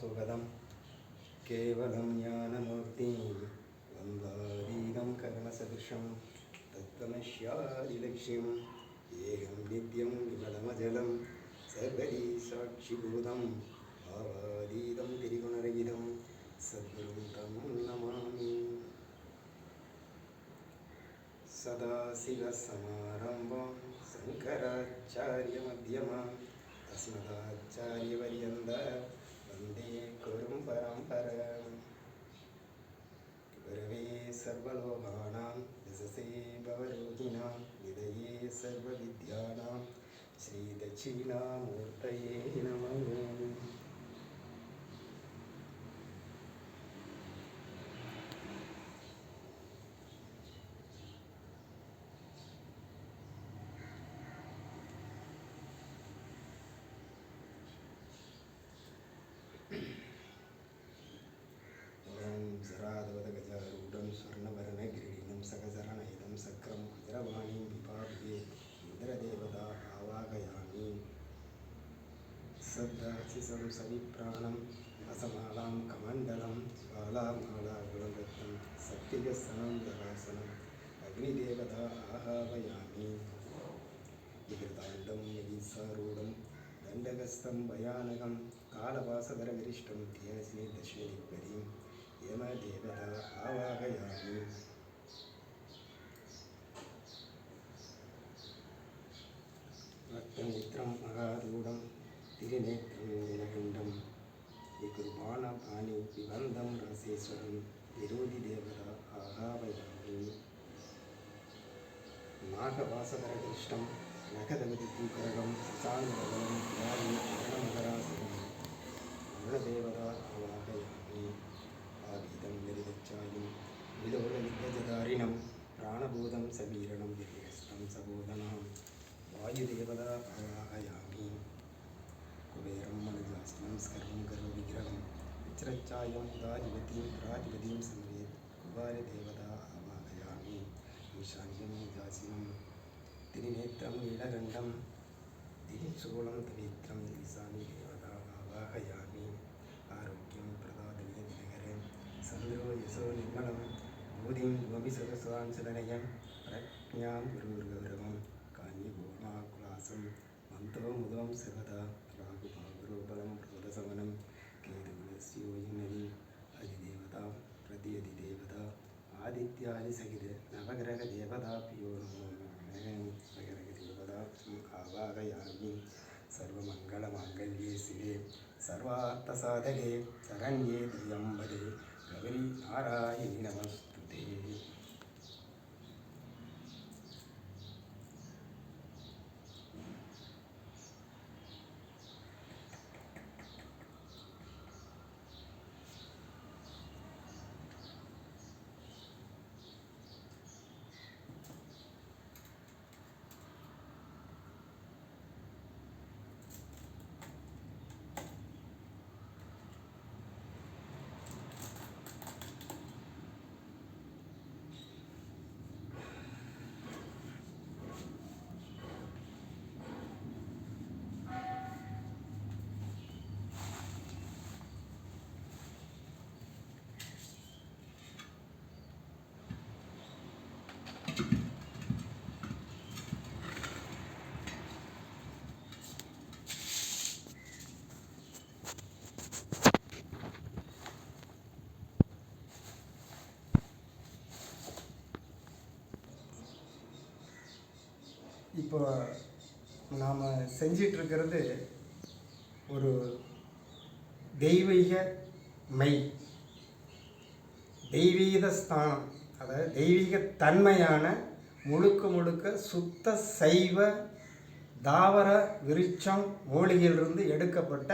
परमानन्दं परमसुखदं केवलं ज्ञानमूर्ति वन्दादीनं कर्मसदृशं तत्त्वमस्यादिलक्ष्यम् ஏகம் நித்யம் விமலமஜலம் சர்வரி சாட்சிபூதம் பாவாதீதம் திரிகுணரகிதம் சத்குரும் தம் நமாமி सदाशिवसमारम्भां शङ्कराचार्यमध्यमाम् अस्मदाचार्यपर्यन्त வந்தே குரும் பரம்பரம். குருவே சர்வலோகானாம் யசசே பவரோகிணாம் விதையே சர்வ வித்யானாம் ஸ்ரீதட்சிணாமூர்த்தயே நமோ. சப்தாசிசம்சரிபிராணம் அசமாலாம் கமண்டலம் ஸ்வாலாமாலாகுலரத்னம் சக்திகஸ்தனம் தராசனம் அக்னிதேவதா ஆகாவயாமி. விகிருதாண்டம் நிதிசாரூடம் தண்டகஸ்தம் பயானகம் காலவாசதரகரிஷ்டம் தியாசினி தஸ்மினிப்பரிம் யம தேவதா ஆவாகயாமி. ரத்தமித்ரம் மகாரூடம் திருநேற்றமிழகண்டம் இக்குருபான பாணி விவந்தம் ராசேஸ்வரன் விரோதி தேவதா ஆகாவயாமி நாகவாசகர கிருஷ்ணம் நகதபதி பூக்கரகம் சாந்தரகம் யாரி மரணமகராசகம் மரணதேவதா ஆவாகயாமி ஆபீதம் விருதச்சாயும் விலோல வித்யஜதாரிணம் பிராணபூதம் சமீர யதேச்சாயம் உதாதிபதியும் ராஜபதியும் சம்வேத் குபாரி தேவதா அவாதயாமி ஈசான்யம் யாசினம் திருநேத்திரம் நீலகண்டம் திரிசூலம் தவேத்திரம் ஈசாமி தேவதா அவாகயாமி ஆரோக்கியம் பிரதாதினே தினகரே சந்திரோ யசோ நிர்மலம் பூதிம் பூமி சுகசுவான் சுதனயம் பிரக்ஞாம் குரு கௌரவம் காஞ்சி கோமா குலாசம் மந்தோ முதம் சிவதா ராகுபாகுரூபலம் பிரபதசமனம் கேதுகுல யோஜினதி அதிதேவதா பிரதியதி தேவதா ஆதித்யாதி சகித நவகிரக தேவதா பியோ நவகிரக தேவதா காவாகயாமி சர்வமங்கள மாங்கல்யே சிவே சர்வார்த்த சாதகே சரண்யே திரியம்பதே கௌரி நாராயணி நமஸ்துதே இப்போ நாம் செஞ்சிட்ருக்கிறது ஒரு தெய்வீக மெய் தெய்வீக ஸ்தானம் அதாவது தெய்வீக தன்மையான முழுக்க முழுக்க சுத்த சைவ தாவர விருட்சம் மூலிகையிலிருந்து எடுக்கப்பட்ட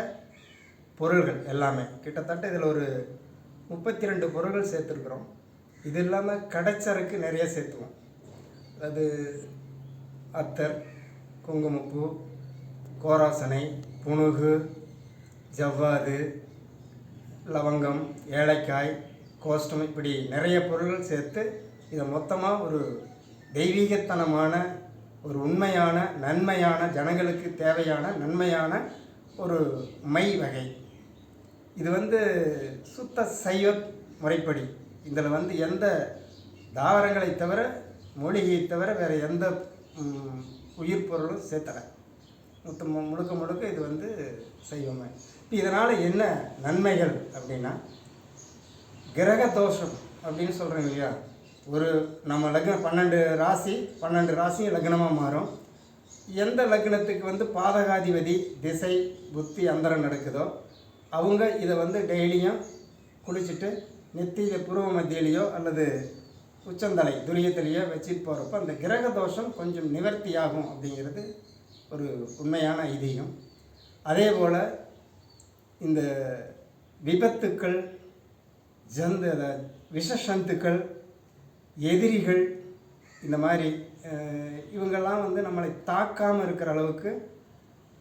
பொருள்கள் எல்லாமே. கிட்டத்தட்ட இதில் ஒரு முப்பத்தி ரெண்டு பொருள்கள் சேர்த்துருக்குறோம். இது இல்லாமல் கடைச்சருக்கு நிறைய சேர்த்துவோம். அது அத்தர் குங்குமப்பூ கோராசனை புனுகு ஜவ்வாது லவங்கம் ஏலக்காய் கோஷ்டம் இப்படி நிறைய பொருள்கள் சேர்த்து இதை மொத்தமாக ஒரு தெய்வீகத்தனமான ஒரு உண்மையான நன்மையான ஜனங்களுக்கு தேவையான நன்மையான ஒரு மை வகை. இது வந்து சுத்த சைவ முறைப்படி. இதில் வந்து எந்த தாவரங்களை தவிர மூலிகையை தவிர வேறு எந்த உயிர் பொருளும் சேர்த்தலை. மொத்தம் முழுக்க முழுக்க இது வந்து சைவமே. இப்போ இதனால் என்ன நன்மைகள் அப்படின்னா கிரக தோஷம் அப்படின்னு சொல்கிறேன் இல்லையா? ஒரு நம்ம லக்னம் பன்னெண்டு ராசி பன்னெண்டு ராசியும் லக்னமாக மாறும். எந்த லக்னத்துக்கு வந்து பாதகாதிபதி திசை புத்தி அந்தரம் நடக்குதோ அவங்க இதை வந்து டெய்லியும் குளிச்சுட்டு நெத்தியில் புருவ மத்தியிலையோ அல்லது உச்சந்தலை துரியத்திலேயே வச்சுட்டு போகிறப்ப அந்த கிரக தோஷம் கொஞ்சம் நிவர்த்தியாகும் அப்படிங்கிறது ஒரு உண்மையான ஐதீகம் அதே போல் இந்த விபத்துக்கள் ஜந்த விஷசந்துக்கள் எதிரிகள் இந்த மாதிரி இவங்கெல்லாம் வந்து நம்மளை தாக்காமல் இருக்கிற அளவுக்கு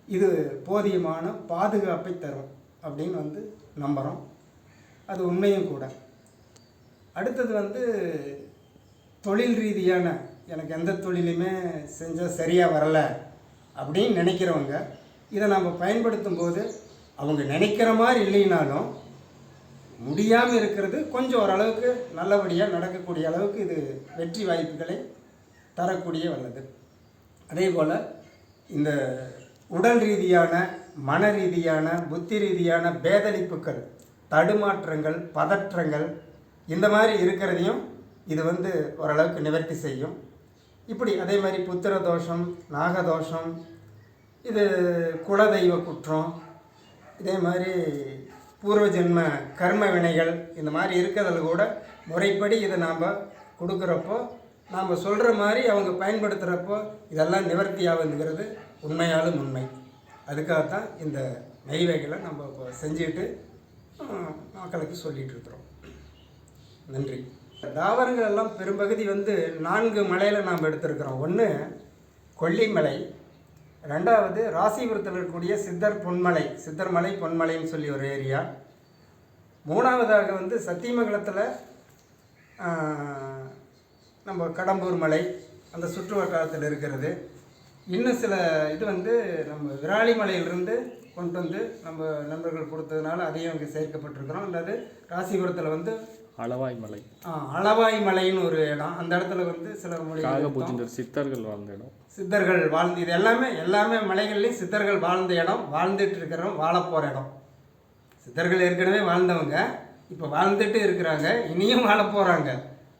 இது போதியமான பாதுகாப்பை தரும் அப்படின்னு வந்து நம்புகிறோம் அது உண்மையும் கூட. அடுத்தது வந்து தொழில் ரீதியான எனக்கு எந்த தொழிலுமே செஞ்சால் சரியாக வரல அப்படின்னு நினைக்கிறவங்க இதை நம்ம பயன்படுத்தும் போது அவங்க நினைக்கிற மாதிரி இல்லைனாலும் முடியாமல் இருக்கிறது கொஞ்சம் ஓரளவுக்கு நல்லபடியாக நடக்கக்கூடிய அளவுக்கு இது வெற்றி வாய்ப்புகளை தரக்கூடிய வல்லது. அதே போல் இந்த உடல் ரீதியான மன ரீதியான புத்தி ரீதியான பேதளிப்புகள் தடுமாற்றங்கள் பதற்றங்கள் இந்த மாதிரி இருக்கிறதையும் இது வந்து ஓரளவுக்கு நிவர்த்தி செய்யும். இப்படி அதே மாதிரி புத்திர தோஷம் நாகதோஷம் இது குலதெய்வ குற்றம் இதே மாதிரி பூர்வ ஜென்ம கர்ம வினைகள் இந்த மாதிரி இருக்கிறதுல கூட முறைப்படி இதை நாம் கொடுக்குறப்போ நாம் சொல்கிற மாதிரி அவங்க பயன்படுத்துகிறப்போ இதெல்லாம் நிவர்த்தி ஆகுதுங்கிறது உண்மையாலும் உண்மை. அதுக்காகத்தான் இந்த நெய்வேகளை நம்ம இப்போ செஞ்சுட்டு மக்களுக்கு சொல்லிகிட்டு இருக்கிறோம். நன்றி. தாவரங்கள் எல்லாம் பெரும்பகுதி வந்து நான்கு மலையில் நாம் எடுத்திருக்கிறோம். ஒன்று கொல்லிமலை ரெண்டாவது ராசிபுரத்தில் இருக்கக்கூடிய சித்தர் பொன்மலை சித்தர் மலை பொன்மலைன்னு சொல்லி ஒரு ஏரியா. மூணாவதாக வந்து சத்தியமங்கலத்தில் நம்ம கடம்பூர் மலை அந்த சுற்று வட்டாரத்தில் இருக்கிறது. இன்னும் சில இது வந்து நம்ம விராலி மலையிலிருந்து கொண்டு வந்து நம்ம நண்பர்கள் கொடுத்ததுனால அதையும் இங்கே சேர்க்கப்பட்டிருக்கிறோம். அல்லது ராசிபுரத்தில் வந்து அளவாய் மலை. ஆ, அளவாய் மலைன்னு ஒரு இடம். அந்த இடத்துல வந்து சில மொழி சித்தர்கள் வாழ்ந்த இடம். சித்தர்கள் வாழ்ந்து இது எல்லாமே எல்லாமே மலைகள்லையும் சித்தர்கள் வாழ்ந்த இடம் வாழ்ந்துட்டு இருக்கிறோம் வாழப் போகிற இடம். சித்தர்கள் ஏற்கனவே வாழ்ந்தவங்க இப்போ வாழ்ந்துட்டு இருக்கிறாங்க இனியும் வாழப் போகிறாங்க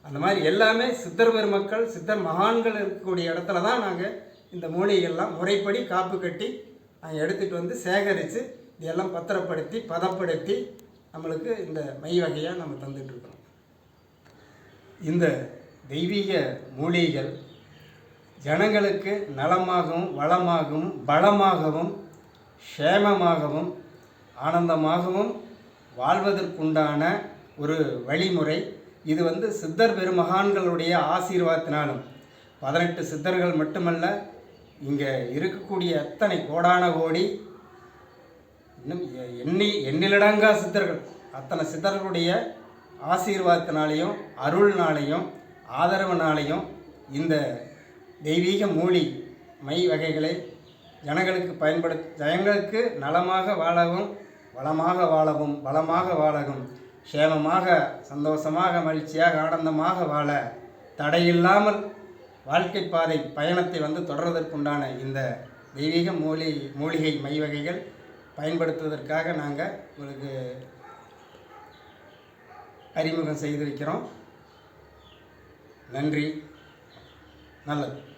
அந்த மாதிரி எல்லாமே சித்தர் பெருமக்கள் சித்தர் மகான்கள் இருக்கக்கூடிய இடத்துல தான் நாங்கள் இந்த மூலிகைகள்லாம் முறைப்படி காப்பு கட்டி நாங்கள் எடுத்துகிட்டு வந்து சேகரித்து இதெல்லாம் பத்திரப்படுத்தி பதப்படுத்தி நம்மளுக்கு இந்த மை வகையாக நம்ம தந்துட்டுருக்கோம். இந்த தெய்வீக மூலிகைகள் ஜனங்களுக்கு நலமாகவும் வளமாகவும் பலமாகவும் க்ஷேமமாகவும் ஆனந்தமாகவும் வாழ்வதற்குண்டான ஒரு வழிமுறை. இது வந்து சித்தர் பெருமகான்களுடைய ஆசீர்வாதத்தினாலும் பதினெட்டு சித்தர்கள் மட்டுமல்ல இங்கே இருக்கக்கூடிய அத்தனை கோடான கோடி இன்னும் எண்ணி எண்ணிலடங்கா சித்தர்கள். அத்தனை சித்தர்களுடைய ஆசீர்வாதத்தினாலையும் அருள்னாலையும் ஆதரவுனாலையும் இந்த தெய்வீக மூலி மை வகைகளை ஜனங்களுக்கு பயன்படுத்த ஜனங்களுக்கு நலமாக வாழவும் வளமாக வாழவும் பலமாக வாழவும் க்ஷேமமாக சந்தோஷமாக மகிழ்ச்சியாக ஆனந்தமாக வாழ தடையில்லாமல் வாழ்க்கை பாதை பயணத்தை வந்து தொடர்வதற்குண்டான இந்த தெய்வீக மூலி மூலிகை மை வகைகள் பயன்படுத்துவதற்காக நாங்கள் உங்களுக்கு அறிமுகம் செய்து வைக்கிறோம் நன்றி. நல்லது.